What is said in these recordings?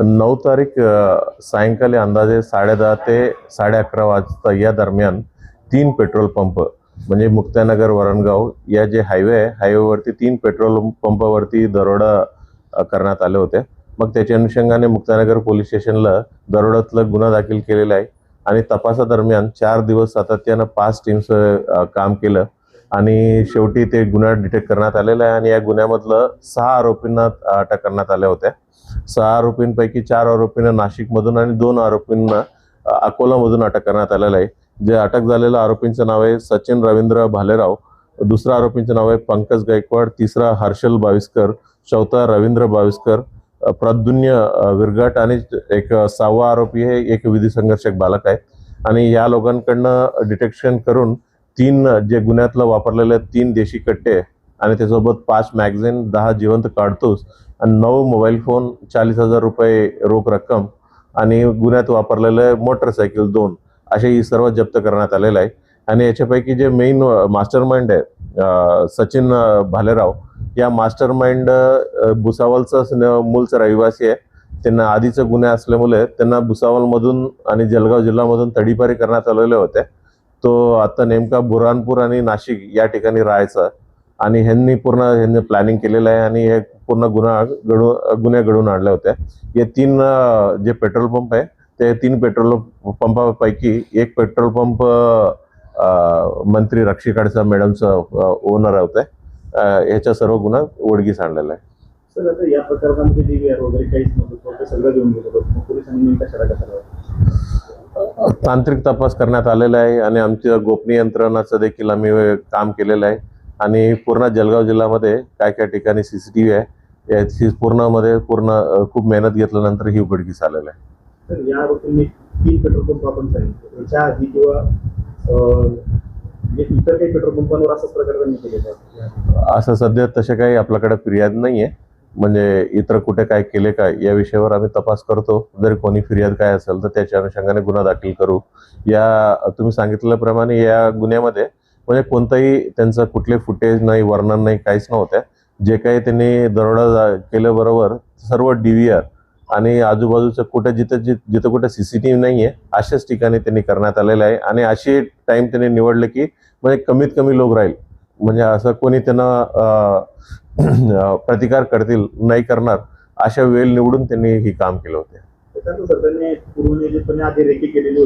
नऊ तारीख सायंकाळी अंदाजे साडेदहा ते साडे अकरा वाजता या दरम्यान तीन पेट्रोल पंप म्हणजे मुक्तानगर वरणगाव या जे हायवे आहे हायवेवरती तीन पेट्रोल पंपावरती दरोडा करण्यात आले होते. मग त्याच्या अनुषंगाने मुक्तानगर पोलीस स्टेशनला दरोड्यातला गुन्हा दाखल केलेला आहे. आणि तपासादरम्यान चार दिवस सातत्यानं पाच टीम्स काम केलं. आणि शेवटी ते गुन्हा डिटेक्ट करण्यात आलेला आहे आणि या गुन्ह्यामधलं सहा आरोपींना अटक करण्यात आल्या होत्या. सहा आरोपींपैकी चार आरोपींना नाशिकमधून आणि दोन आरोपींना अकोलामधून अटक करण्यात आलेलं आहे. जे अटक झालेल्या आरोपींचं नाव आहे सचिन रवींद्र भालेराव. दुसरा आरोपींचं नाव आहे पंकज गायकवाड. तिसरा हर्षल बाविस्कर. चौथा रवींद्र बाविस्कर. प्रादुन्य विरगट आणि एक सहावा आरोपी हे एक विधी संघर्षक बालक आहे. आणि या लोकांकडनं डिटेक्शन करून तीन जे गुन्ह्यातलं वापरलेले तीन देशी कट्टे आणि त्यासोबत पाच मॅगझिन दहा जिवंत काढतोस आणि नऊ मोबाईल फोन चाळीस हजार रुपये रोख रक्कम आणि गुन्ह्यात वापरलेले मोटरसायकल दोन. असे ही सर्व जप्त करण्यात आलेलं आहे. आणि याच्यापैकी जे मेन मास्टर माइंड आहे सचिन भालेराव या मास्टर माइंड भुसावलचा मूळचा रहिवासी आहे. त्यांना आधीचे गुन्हे असल्यामुळे त्यांना भुसावलमधून आणि जळगाव जिल्ह्यामधून तडीपारी करण्यात आलेले होते. तो आता नेमका बुरहानपूर आणि नाशिक या ठिकाणी राहायचा आणि ह्यांनी पूर्ण ह्यांनी प्लॅनिंग केलेलं आहे आणि हे पूर्ण गुन्हा घडून गुन्ह्या घडून आणल्या होत्या. हे तीन जे पेट्रोल पंप आहे ते तीन पेट्रोल पंपापैकी एक पेट्रोल पंप मंत्री रक्षिकाडचा मॅडमचं ओनर होते आहे ह्याच्या सर्व गुन्हा उडगीस आणलेला आहे. सर आता या प्रकरणामध्ये वगैरे काहीच नव्हतं. सगळं घेऊन गेलो. पोलिसांनी नेमका छडा कसा तांत्रिक तपास करण्यात आलेला आहे आणि आमच्या गोपनीय यंत्रणाचं देखील आम्ही काम केलेलं आहे. आणि पूर्ण जळगाव जिल्ह्यामध्ये काय काय ठिकाणी सी सी टी व्ही आहे. याची पूर्णमध्ये पूर्ण खूप मेहनत घेतल्यानंतर ही उघडकीस आलेलं आहे. तर या आरोपींनी तीन पेट्रोल पंप आपण सांगितले. याच्या आधी किंवा अं, म्हणजे इतर काही पेट्रोल पंपांवर असाच प्रकार त्यांनी केलेला आहे. असं सध्या तसे काही आपल्याकडे फिर्याद नाही आहे म्हणजे इतर कुठे काय केले काय या विषयावर आम्ही तपास करतो. जर कोणी फिर्याद काय असेल तर त्याच्या अनुषंगाने गुन्हा दाखल करू. या तुम्ही सांगितल्याप्रमाणे या गुन्ह्यामध्ये म्हणजे कोणताही त्यांचं कुठले फुटेज नाही वर्णन नाही काहीच नव्हतं. जे काही त्यांनी दरोडा जा- केल्याबरोबर सर्व डी व्ही आर आणि आजूबाजूचं कुठे जिथं जि जिथं कुठे सी सी टी व्ही नाही आहे अशाच ठिकाणी त्यांनी करण्यात आलेलं आहे. आणि अशी टाईम त्यांनी निवडले की म्हणजे कमीत कमी लोक राहील. म्हणजे असं कोणी त्यांना प्रतिकार करतील नाही करणार अशा वेळ निवडून त्यांनी ही काम केलं होते.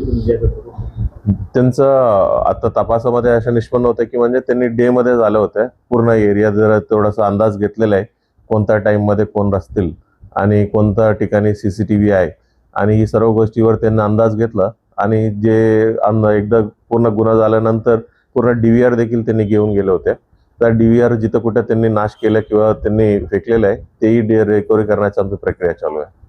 म्हणजे. त्यांचं आता तपासामध्ये असं निष्पन्न होतं की म्हणजे त्यांनी डे मध्ये झालं होतं. पूर्ण एरिया जरा थोडासा अंदाज घेतलेला आहे कोणत्या टाईममध्ये कोण असतील आणि कोणत्या ठिकाणी सी सी टी व्ही आहे. आणि ही सर्व गोष्टीवर त्यांनी अंदाज घेतला आणि जे एकदा पूर्ण गुन्हा झाल्यानंतर पूर्ण डी व्ही आर देखील त्यांनी घेऊन गेले होते. त्या डी व्ही आर जिथं कुठं त्यांनी नाश केला किंवा त्यांनी फेकलेलं आहे तेही रिकव्हरी करण्याची आमची प्रक्रिया चालू आहे.